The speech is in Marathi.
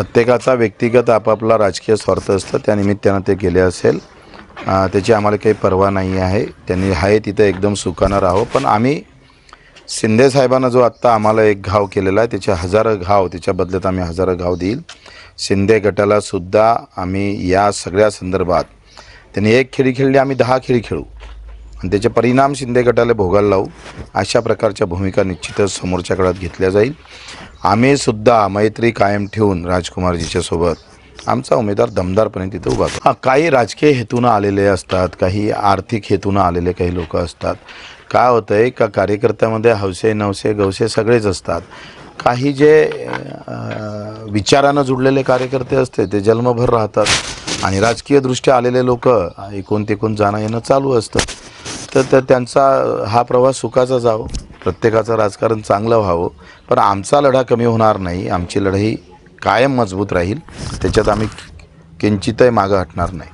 प्रत्येकाचा व्यक्तिगत आपापला राजकीय स्वार्थ असतं. त्या निमित्तानं ते गेले असेल. त्याची आम्हाला काही पर्वा नाही आहे. त्यांनी आहे तिथं एकदम सुखानं राहो. पण आम्ही शिंदे साहेबांना जो आत्ता आम्हाला एक घाव केलेला आहे त्याचे हजारो घाव त्याच्या बदल्यात आम्ही हजारो घाव देईल. शिंदे गटाला सुद्धा आम्ही या सगळ्या संदर्भात त्यांनी एक खेळी खेळली आम्ही दहा खेळी खेळू. आणि त्याचे परिणाम शिंदे गटाला भोगायला लावू. अशा प्रकारच्या भूमिका निश्चितच समोरच्या काळात घेतल्या जाईल. आम्ही सुद्धा मैत्री कायम ठेवून राजकुमारजीच्या सोबत आमचा उमेदवार दमदारपणे तिथे उभा हां काही राजकीय हेतूनं आलेले असतात काही आर्थिक हेतूनं आलेले काही लोक असतात. काय होतं आहे का कार्यकर्त्यामध्ये हौसे नवसे गवसे सगळेच असतात. काही जे विचारानं जुडलेले कार्यकर्ते असते ते जन्मभर राहतात. आणि राजकीयदृष्ट्या आलेले लोक एकूण तिकून जाणं येणं चालू असतं. तर तर त्यांचा हा प्रवास सुखाचा जावं. प्रत्येकाचं राजकारण चांगलं व्हावं. पण आमचा लढा कमी होणार नाही. आमची लढाई कायम मजबूत राहील. त्याच्यात आम्ही किंचितही मागं हटणार नाही.